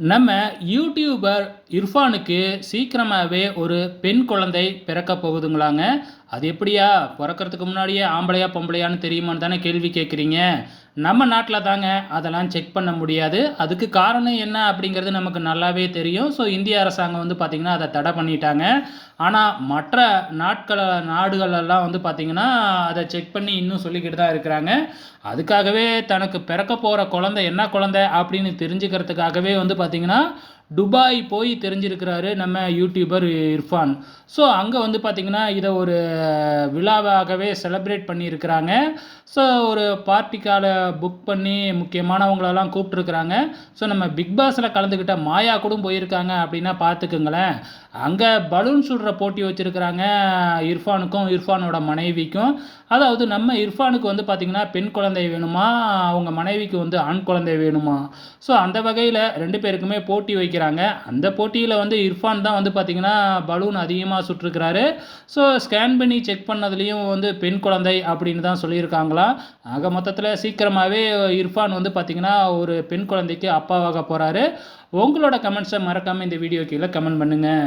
நம்ம யூடியூபர் இர்ஃபானுக்கு சீக்கிரமாகவே ஒரு பெண் குழந்தை பிறக்க போகுதுங்களாங்க. அது எப்படியா? பிறக்கறதுக்கு முன்னாடியே ஆம்பளையா பொம்பளையான்னு தெரியுமான்னு தானே கேள்வி கேட்குறீங்க. நம்ம நாட்டில் தாங்க அதெல்லாம் செக் பண்ண முடியாது. அதுக்கு காரணம் என்ன அப்படிங்கிறது நமக்கு நல்லாவே தெரியும். ஸோ இந்திய அரசாங்கம் வந்து பார்த்திங்கன்னா அதை தடை பண்ணிட்டாங்க. ஆனால் மற்ற நாட்கள நாடுகளெல்லாம் வந்து பார்த்திங்கன்னா அதை செக் பண்ணி இன்னும் சொல்லிக்கிட்டு தான் இருக்கிறாங்க. அதுக்காகவே தனக்கு பிறக்க போகிற குழந்தை என்ன குழந்தை அப்படின்னு தெரிஞ்சுக்கிறதுக்காகவே வந்து பார்த்திங்கன்னா துபாய் போய் தெரிஞ்சிருக்கிறாரு நம்ம யூடியூபர் இர்ஃபான். ஸோ அங்கே வந்து பார்த்திங்கன்னா இதை ஒரு விழாவாகவே செலப்ரேட் பண்ணியிருக்கிறாங்க. ஸோ ஒரு பார்ட்டிக்கால புக் பண்ணி முக்கியமானவங்களெல்லாம் கூப்பிட்ருக்குறாங்க ஸோ நம்ம பிக் பாஸில் கலந்துக்கிட்ட மாயா கூட போயிருக்காங்க அப்படின்னா பார்த்துக்குங்களேன் அங்கே பலூன் சுடுற போட்டி வச்சுருக்கிறாங்க இர்ஃபானுக்கும் இர்ஃபானோட மனைவிக்கும். அதாவது நம்ம இர்ஃபானுக்கு வந்து பார்த்திங்கன்னா பெண் குழந்தை வேணுமா? அவங்க மனைவிக்கு வந்து ஆண் குழந்தை வேணுமா? ஸோ அந்த வகையில் ரெண்டு பேருக்குமே போட்டி வைக்கிறாங்க அந்த போட்டியில் வந்து இர்ஃபான் தான் வந்து பார்த்திங்கன்னா பலூன் அதிகமாக சுட்டிருக்கிறாரு. ஸோ ஸ்கேன் பண்ணி செக் பண்ணதுலேயும் வந்து பெண் குழந்தை அப்படின்னு தான் சொல்லியிருக்காங்களா. ஆக மொத்தத்தில் சீக்கிரமாகவே இர்ஃபான் வந்து பார்த்திங்கன்னா ஒரு பெண் குழந்தைக்கு அப்பாவாக போகிறாரு உங்களோட கமெண்ட்ஸை மறக்காமல் இந்த வீடியோ கீழே கமெண்ட் பண்ணுங்கள்